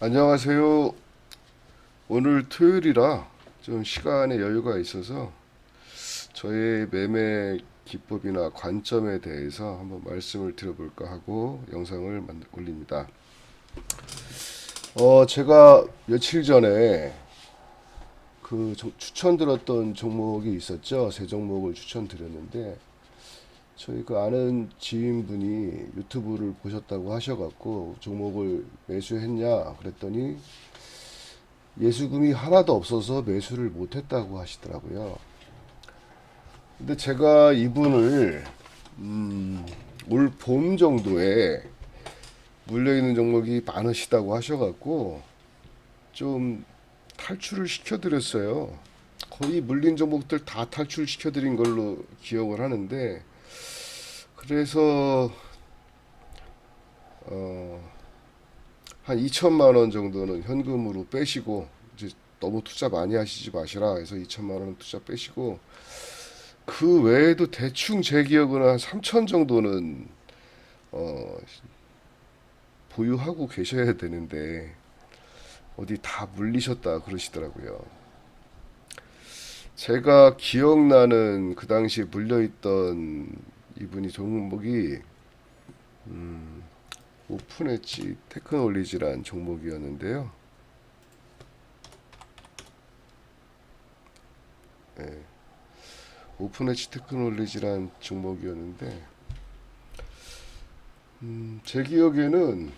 안녕하세요. 오늘 토요일이라 좀 시간에 여유가 있어서 저의 매매 기법이나 관점에 대해서 한번 말씀을 드려볼까 하고 영상을 만- 올립니다. 어, 제가 며칠 전에 그 조- 추천드렸던 종목이 있었죠. 세 종목을 추천드렸는데 저희 그 아는 지인분이 유튜브를 보셨다고 하셔갖고 종목을 매수했냐 그랬더니 예수금이 하나도 없어서 매수를 못했다고 하시더라고요. 근데 제가 이분을 음, 올 봄 정도에 물려있는 종목이 많으시다고 하셔갖고 좀 탈출을 시켜드렸어요. 거의 물린 종목들 다 탈출시켜드린 걸로 기억을 하는데 그래서 어, 한 2천만 원 정도는 현금으로 빼시고 이제 너무 투자 많이 하시지 마시라 해서 2천만 원 투자 빼시고 그 외에도 대충 제 기억은 한 3천 정도는 어, 보유하고 계셔야 되는데 어디 다 물리셨다 그러시더라고요. 제가 기억나는 그 당시에 물려있던 이분이 종목이 음, 오픈 엣지 테크놀리지란 종목이었는데요. 예. 오픈 엣지 테크놀리지란 종목이었는데 음, 제 기억에는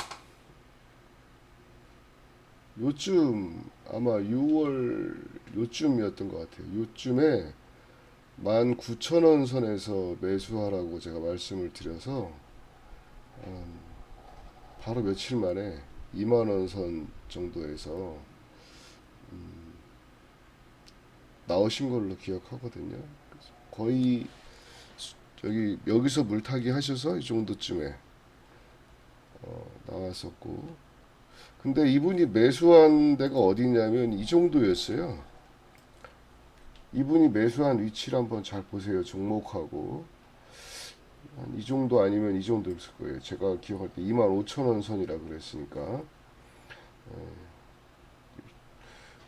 요쯤 아마 6월 요쯤이었던 것 같아요. 요쯤에 19,000원 선에서 매수하라고 제가 말씀을 드려서 음, 바로 며칠 만에 2만 원 선 정도에서 음, 나오신 걸로 기억하거든요. 거의 수- 여기 여기서 물타기 하셔서 이 정도쯤에 어, 나왔었고 근데 이분이 매수한 데가 어디냐면 이 정도였어요. 이분이 매수한 위치를 한번 잘 보세요. 종목하고 한 이 정도 아니면 이 정도였을 거예요. 제가 기억할 때 25,000원 선이라 그랬으니까.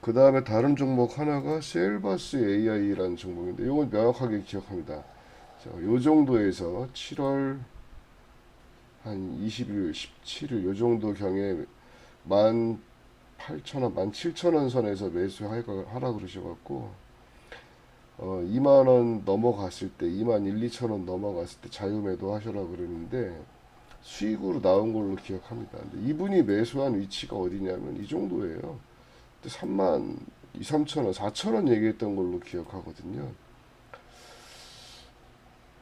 그 다음에 다른 종목 하나가 셀바스 AI라는 종목인데 이건 명확하게 기억합니다. 자, 요 정도에서 7월 한 20일, 17일 요 정도 경에 18,000원, 17,000원 선에서 매수하라 그러셔갖고 어, 2만 원 넘어갔을 때 2만 1, 2천 원 넘어갔을 때 자유매도 하셔라 그러는데 수익으로 나온 걸로 기억합니다. 근데 이분이 매수한 위치가 어디냐면 이 정도예요. 근데 3만 2, 3천 원, 4천 원 얘기했던 걸로 기억하거든요.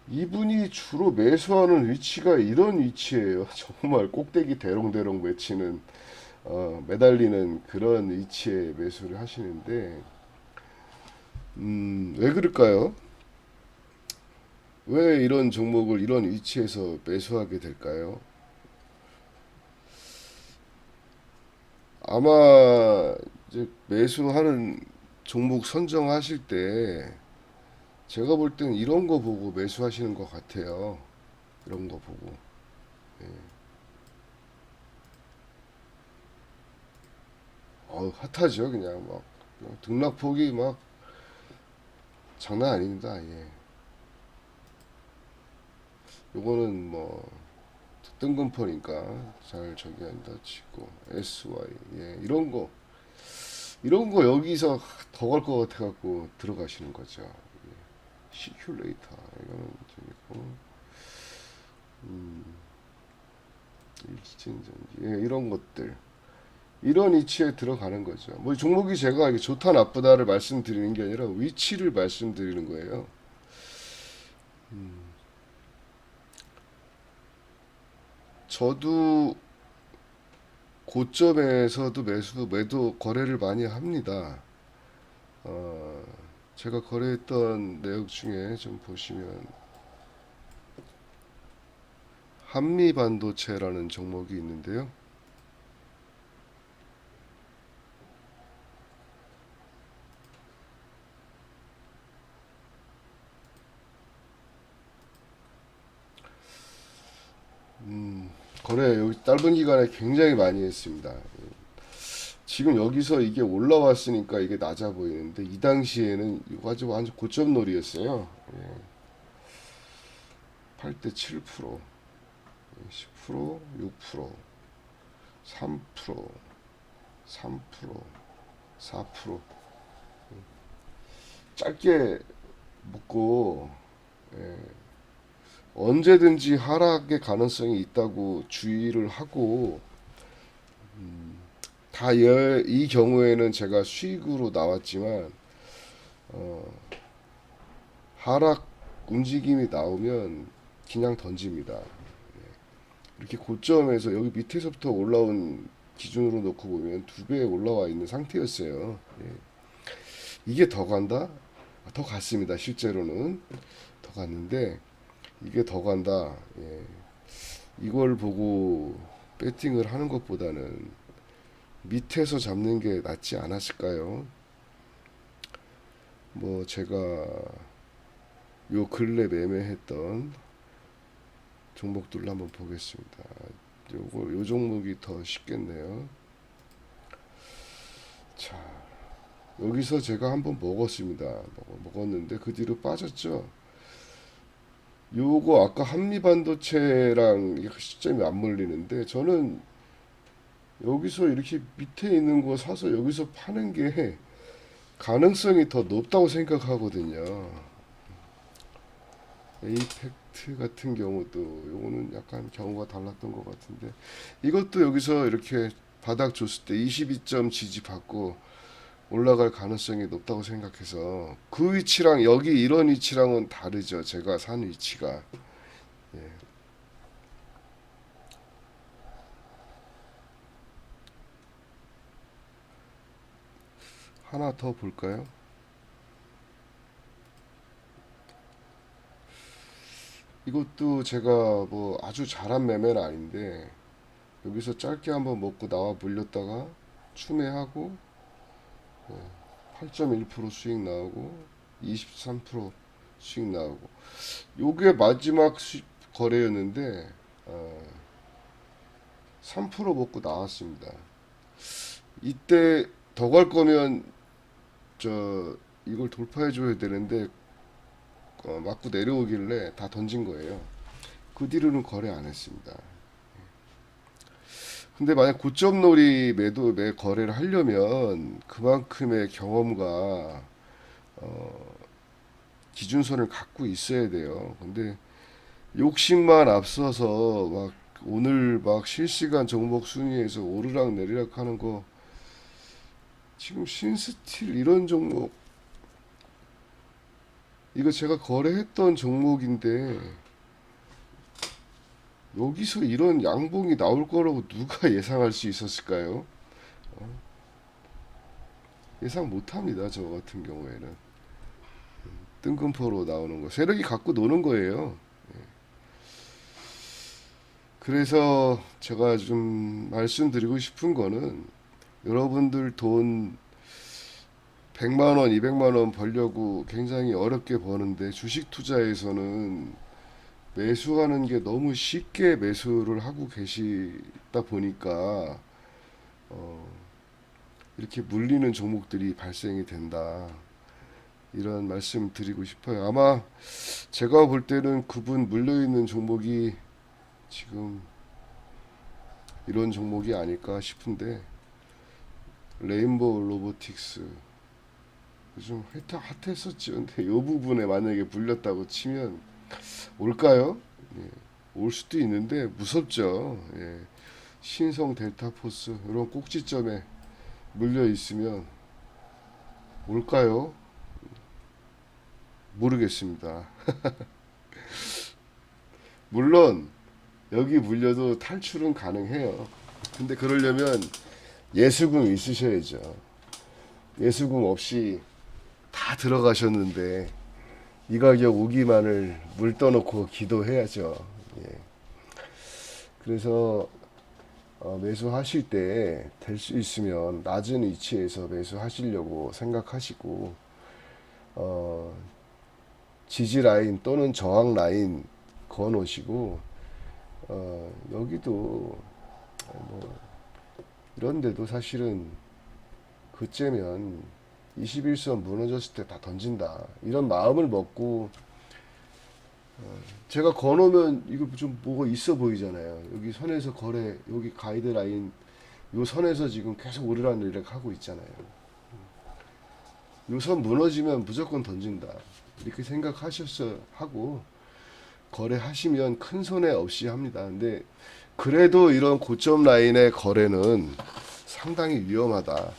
이분이 주로 매수하는 위치가 이런 위치예요. 정말 꼭대기 대롱대롱 외치는 어, 매달리는 그런 위치에 매수를 하시는데 음, 왜 그럴까요? 왜 이런 종목을 이런 위치에서 매수하게 될까요? 아마 이제 매수하는 종목 선정하실 때 제가 볼 때는 이런 거 보고 매수하시는 것 같아요. 이런 거 보고. 예. 어, 핫하죠, 그냥 막 등락폭이 막 장난 아닙니다. 예. 요거는 뭐 뜬금포니까 잘 저기 한다 치고 SY 예 이런 거 이런 거 여기서 더 갈 것 같아 갖고 들어가시는 거죠. 예. 시큘레이터 이거는 저기고 음 일진전지 예, 이런 것들 이런 위치에 들어가는 거죠. 뭐 종목이 제가 좋다 나쁘다를 말씀드리는 게 아니라 위치를 말씀드리는 거예요. 음. 저도 고점에서도 매수 매도 거래를 많이 합니다. 어, 제가 거래했던 내역 중에 좀 보시면 한미 반도체라는 종목이 있는데요. 음, 거래 여기 짧은 기간에 굉장히 많이 했습니다. 지금 여기서 이게 올라왔으니까 이게 낮아 보이는데 이 당시에는 이거 아주 완전 고점놀이였어요. 예. 8대 7%, 10%, 6%, 3%, 3%, 4%. 짧게 묶고 예. 언제든지 하락의 가능성이 있다고 주의를 하고 다이 경우에는 제가 수익으로 나왔지만 어, 하락 움직임이 나오면 그냥 던집니다. 예. 이렇게 고점에서 여기 밑에서부터 올라온 기준으로 놓고 보면 두 배 올라와 있는 상태였어요. 예. 이게 더 간다? 아, 더 갔습니다. 실제로는 더 갔는데 이게 더 간다. 예. 이걸 보고 배팅을 하는 것보다는 밑에서 잡는 게 낫지 않았을까요? 뭐 제가 요 근래 매매했던 종목들로 한번 보겠습니다. 요거 요 종목이 더 쉽겠네요. 자 여기서 제가 한번 먹었습니다. 먹- 먹었는데 그 뒤로 빠졌죠. 요거 아까 한미반도체랑 이게 시점이 안 물리는데 저는 여기서 이렇게 밑에 있는 거 사서 여기서 파는 게 가능성이 더 높다고 생각하거든요. 에이펙트 같은 경우도 요거는 약간 경우가 달랐던 것 같은데 이것도 여기서 이렇게 바닥 줬을 때 22점 지지 받고 올라갈 가능성이 높다고 생각해서 그 위치랑 여기 이런 위치랑은 다르죠. 제가 산 위치가. 예. 하나 더 볼까요? 이것도 제가 뭐 아주 잘한 매매는 아닌데 여기서 짧게 한번 먹고 나와 물렸다가 추매하고 8.1% 수익 나오고 23% 수익 나오고 요게 마지막 수, 거래였는데 어, 3% 먹고 나왔습니다. 이때 더 갈 거면 저 이걸 돌파해 줘야 되는데 어, 맞고 내려오길래 다 던진 거예요. 그 뒤로는 거래 안 했습니다. 근데 만약 고점놀이 매도 매 거래를 하려면 그만큼의 경험과 어, 기준선을 갖고 있어야 돼요. 근데 욕심만 앞서서 막 오늘 막 실시간 종목 순위에서 오르락 내리락 하는 거 지금 신스틸 이런 종목 이거 제가 거래했던 종목인데 여기서 이런 양봉이 나올 거라고 누가 예상할 수 있었을까요? 어? 예상 못합니다. 저 같은 경우에는 뜬금포로 나오는 거 세력이 갖고 노는 거예요. 예. 그래서 제가 좀 말씀드리고 싶은 거는 여러분들 돈 100만 원, 200만 원 벌려고 굉장히 어렵게 버는데 주식 투자에서는 매수하는 게 너무 쉽게 매수를 하고 계시다 보니까 어, 이렇게 물리는 종목들이 발생이 된다. 이런 말씀 드리고 싶어요. 아마 제가 볼 때는 그분 물려 있는 종목이 지금 이런 종목이 아닐까 싶은데 레인보우 로보틱스 요즘 핫- 핫했었죠. 근데 이 부분에 만약에 물렸다고 치면 올까요? 예, 올 수도 있는데 무섭죠. 예, 신성 델타포스 이런 꼭지점에 물려 있으면 올까요? 모르겠습니다. 물론 여기 물려도 탈출은 가능해요. 근데 그러려면 예수금 있으셔야죠. 예수금 없이 다 들어가셨는데 이 가격 오기만을 물 떠놓고 기도해야죠. 예. 그래서 어, 매수하실 때 될 수 있으면 낮은 위치에서 매수하시려고 생각하시고 어, 지지 라인 또는 저항 라인 그어 놓으시고 어, 여기도 뭐 이런 데도 사실은 그째면 21선 무너졌을 때 다 던진다. 이런 마음을 먹고 어, 제가 거놓으면 이거 좀 뭐가 있어 보이잖아요. 여기 선에서 거래, 여기 가이드라인 요 선에서 지금 계속 오르락내리락 하고 있잖아요. 요 선 무너지면 무조건 던진다. 이렇게 생각하셨어 하고 거래하시면 큰 손해 없이 합니다. 근데 그래도 이런 고점 라인의 거래는 상당히 위험하다.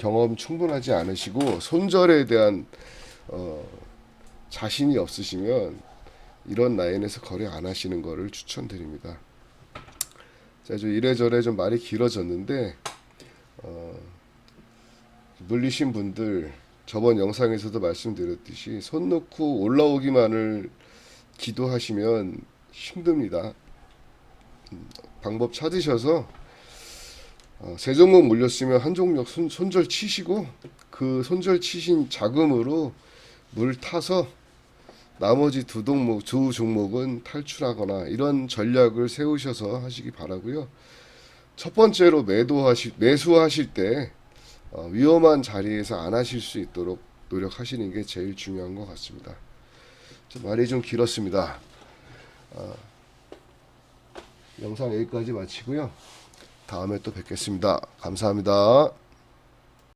경험 충분하지 않으시고 손절에 대한 어, 자신이 없으시면 이런 라인에서 거래 안 하시는 거를 추천드립니다. 자, 좀 이래저래 좀 말이 길어졌는데 어, 물리신 분들 저번 영상에서도 말씀드렸듯이 손 놓고 올라오기만을 기도하시면 힘듭니다. 음, 방법 찾으셔서 어, 세 종목 물렸으면 한 종목 손, 손절 치시고 그 손절 치신 자금으로 물 타서 나머지 두 종목 두 종목은 탈출하거나 이런 전략을 세우셔서 하시기 바라고요. 첫 번째로 매도하시 매수하실 때 어, 위험한 자리에서 안 하실 수 있도록 노력하시는 게 제일 중요한 것 같습니다. 좀 말이 좀 길었습니다. 어, 영상 여기까지 마치고요. 다음에 또 뵙겠습니다. 감사합니다.